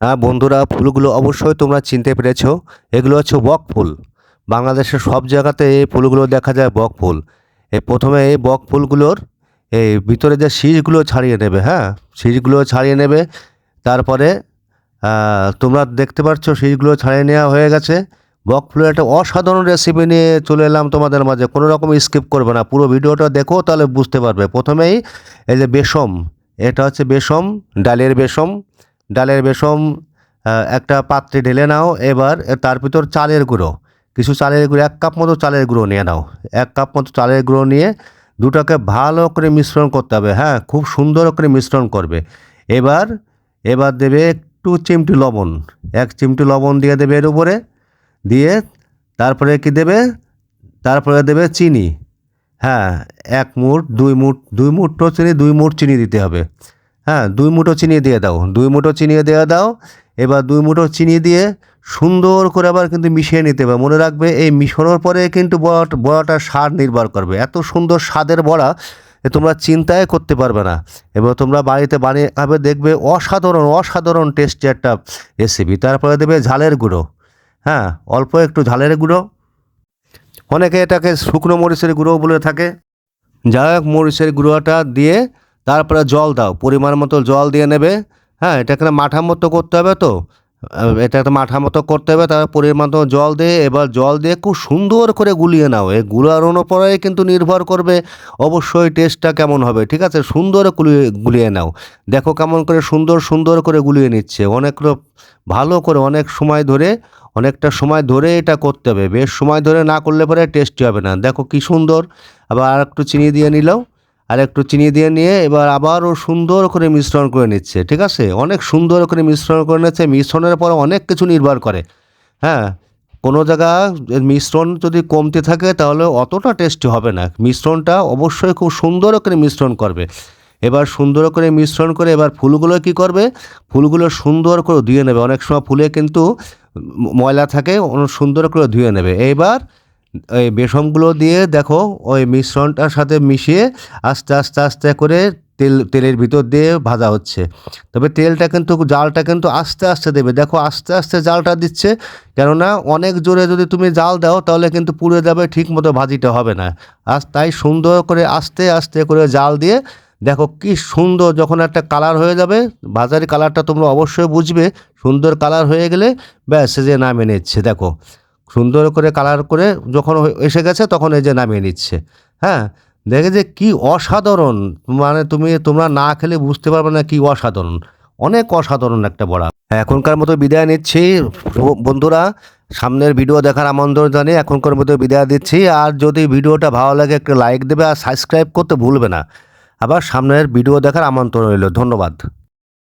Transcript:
হ্যাঁ বন্ধুরা, ফুলগুলো অবশ্যই তোমরা চিনতে পেরেছ। এগুলো হচ্ছে বক ফুল। বাংলাদেশের সব জায়গাতে এই ফুলগুলো দেখা যায় বক ফুল। এই প্রথমে এই বক ফুলগুলোর এই ভিতরে যে শীষগুলো ছাড়িয়ে নেবে হ্যাঁ শীষগুলো ছাড়িয়ে নেবে। তারপরে তোমরা দেখতে পাচ্ছ শীষগুলো ছাড়িয়ে নেওয়া হয়ে গেছে। বক ফুলের একটা অসাধারণ রেসিপি নিয়ে চলে এলাম তোমাদের মাঝে। কোনো রকম স্কিপ করবে না। পুরো ভিডিওটা দেখো, তাহলে বুঝতে পারবে। প্রথমেই এই যে বেসম, এটা হচ্ছে বেসম, ডালের বেসম। ডালের বেসম একটা পাত্রে ঢেলে নাও, এবার তার ভিতর চালের গুঁড়ো। কিছু চালের গুঁড়ো, এক কাপ মতো চালের গুঁড়ো নিয়ে নাও। এক কাপ মতো চালের গুঁড়ো নিয়ে দুটাকে ভালো করে মিশ্রণ করতে হবে হ্যাঁ খুব সুন্দর করে মিশ্রণ করবে। এবার এবার দেবে একটু চিমটি লবণ। এক চিমটি লবণ দিয়ে দেবে এর উপরে, দিয়ে তারপরে কি দেবে? তারপরে দেবে চিনি। হ্যাঁ এক মুঠ, দুই মুঠ, দুই মুঠো চিনি, দুই মুঠ চিনি দিতে হবে। হ্যাঁ দুই মুঠো চিনি দিয়ে দাও। দুই মুঠো চিনি দিয়ে দাও। এবার দুই মুঠো চিনি দিয়ে সুন্দর করে আবার কিন্তু মিশিয়ে নিতে হবে। মনে রাখবে, এই মিশানোর পরে কিন্তু বড়া বড়াটার স্বাদ নির্ভর করবে। এত সুন্দর স্বাদের বড়া এ তোমরা চিন্তায় করতে পারবে না। এবার তোমরা বাড়িতে বানিয়ে খাবে, দেখবে অসাধারণ অসাধারণ টেস্টি একটা রেসিপি তারপরে দেবে ঝালের গুঁড়ো। হ্যাঁ অল্প একটু ঝালের গুঁড়ো। অনেকে এটাকে শুকনো মরিচের গুঁড়ো বলে থাকে। যাই হোক, মরিচের গুঁড়োটা দিয়ে তারপরে জল দাও, পরিমাণ মতো জল দিয়ে নেবে। হ্যাঁ এটা না মাঠা মতো করতে হবে তো। এটা একটা মাঠা মতো করতে হবে, তার পরিমাণ মতো জল দিয়ে। এবার জল দিয়ে খুব সুন্দর করে গুলিয়ে নাও। এই গুলানোর পরে কিন্তু নির্ভর করবে অবশ্যই টেস্টটা কেমন হবে, ঠিক আছে? সুন্দর গুলিয়ে গুলিয়ে নাও। দেখো কেমন করে সুন্দর সুন্দর করে গুলিয়ে নিচ্ছে। অনেক ভালো করে অনেক সময় ধরে, অনেকটা সময় ধরে এটা করতে হবে। বেশ সময় ধরে না করলে পরে টেস্টি হবে না। দেখো কি সুন্দর। আবার আর একটু চিনি দিয়ে নিলাও আর একটু চিনি দিয়ে নিয়ে এবার আবারও সুন্দর করে মিশ্রণ করে নিচ্ছে, ঠিক আছে? অনেক সুন্দর করে মিশ্রণ করে নিচ্ছে। মিশ্রণের পরে অনেক কিছু নির্ভর করে হ্যাঁ? কোনো জায়গা মিশ্রণ যদি কমতে থাকে তাহলে অতটা টেস্টি হবে না। মিশ্রণটা অবশ্যই খুব সুন্দর করে মিশ্রণ করবে। এবার সুন্দর করে মিশ্রণ করে এবার ফুলগুলো কি করবে? ফুলগুলো সুন্দর করে ধুয়ে নেবে। অনেক সময় ফুলে কিন্তু ময়লা থাকে সুন্দর করে ধুয়ে নেবে। এইবার এই বেসনগুলো দিয়ে দেখো, ওই মিশ্রণটার সাথে মিশিয়ে আস্তে আস্তে আস্তে করে তেল, তেলের ভিতর দিয়ে ভাজা হচ্ছে। তবে তেলটা কিন্তু, জালটা কিন্তু আস্তে আস্তে দেবে। দেখো, আস্তে আস্তে জালটা দিচ্ছে, কেননা অনেক জোরে যদি তুমি জাল দাও, তাহলে কিন্তু পুড়ে যাবে ঠিক মতো ভাজিটা হবে না। আর তাই সুন্দর করে আস্তে আস্তে করে জাল দিয়ে, দেখো কি সুন্দর যখন একটা কালার হয়ে যাবে, ভাজার কালারটা তোমরা অবশ্যই বুঝবে, সুন্দর কালার হয়ে গেলে ব্যাস যে নামে নিচ্ছে, দেখো। সুন্দর করে কালার করে যখন এসে গেছে তখন এই যে নামিয়ে নিচ্ছে। হ্যাঁ? দেখে যে কি অসাধারণ। মানে তুমি, তোমরা না খেলে বুঝতে পারবে না কি অসাধারণ। অনেক অসাধারণ একটা বড়া। এখনকার মতো বিদায় নিচ্ছি। বন্ধুরা, সামনের ভিডিও দেখার আমন্ত্রণ জানিয়ে এখনকার মতো বিদায় দিচ্ছি। আর যদি ভিডিওটা ভালো লাগে, একটা লাইক দেবে আর সাবস্ক্রাইব করতে ভুলবে না। আবার সামনের ভিডিও দেখার আমন্ত্রণ রইল। ধন্যবাদ।